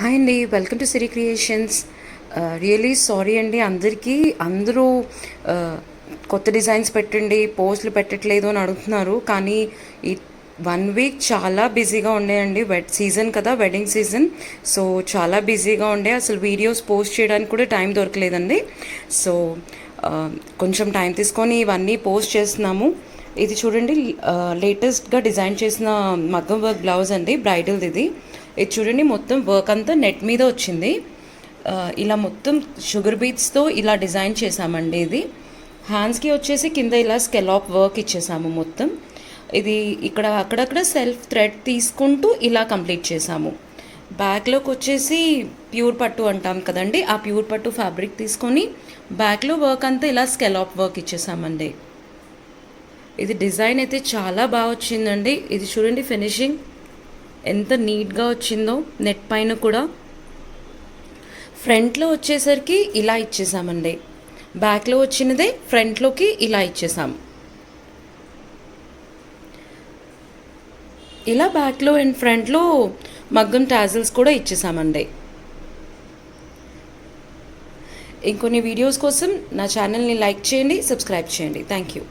Hi అండి welcome to Siri creations really sorry అండి అందరికీ అందరూ uh, కొత్త డిజైన్స్ పెట్టండి పోస్టులు పెట్టట్లేదు అని అడుగుతున్నారు. కానీ ఈ వన్ వీక్ చాలా బిజీగా ఉండేయండి వెడ్ సీజన్ కదా వెడ్డింగ్ సీజన్ సో చాలా బిజీగా ఉండే. అసలు వీడియోస్ పోస్ట్ చేయడానికి కూడా టైం దొరకలేదండి సో కొంచెం టైం తీసుకొని ఇవన్నీ పోస్ట్ చేస్తున్నాము. ఇది చూడండి uh, లేటెస్ట్గా డిజైన్ చేసిన మగ్గం వర్క్ బ్లౌజ్ అండి బ్రైడల్ది ఇది. ఇది చూడండి మొత్తం వర్క్ అంతా నెట్ మీద వచ్చింది. ఇలా మొత్తం షుగర్ బీట్స్తో ఇలా డిజైన్ చేసామండి ఇది. హ్యాండ్స్కి వచ్చేసి కింద ఇలా స్కెలాప్ వర్క్ ఇచ్చేసాము మొత్తం. ఇది ఇక్కడ అక్కడక్కడ సెల్ఫ్ థ్రెడ్ తీసుకుంటూ ఇలా కంప్లీట్ చేసాము బ్యాక్లోకి వచ్చేసి ప్యూర్ పట్టు అంటాం కదండి ఆ ప్యూర్ పట్టు ఫ్యాబ్రిక్ తీసుకొని బ్యాక్లో వర్క్ అంతా ఇలా స్కెలాప్ వర్క్ ఇచ్చేసామండి. ఇది డిజైన్ అయితే చాలా బాగా వచ్చిందండి. ఇది చూడండి ఫినిషింగ్ ఎంత నీట్గా వచ్చిందో నెట్ పైన కూడా. ఫ్రంట్లో వచ్చేసరికి ఇలా ఇచ్చేసామండి. బ్యాక్లో వచ్చినదే ఫ్రంట్లోకి ఇలా ఇచ్చేసాం. ఇలా బ్యాక్లో అండ్ ఫ్రంట్లో మగ్గం టాజిల్స్ కూడా ఇచ్చేసామండి. ఇంకొన్ని వీడియోస్ కోసం నా ఛానల్ని లైక్ చేయండి సబ్స్క్రైబ్ చేయండి. Thank you.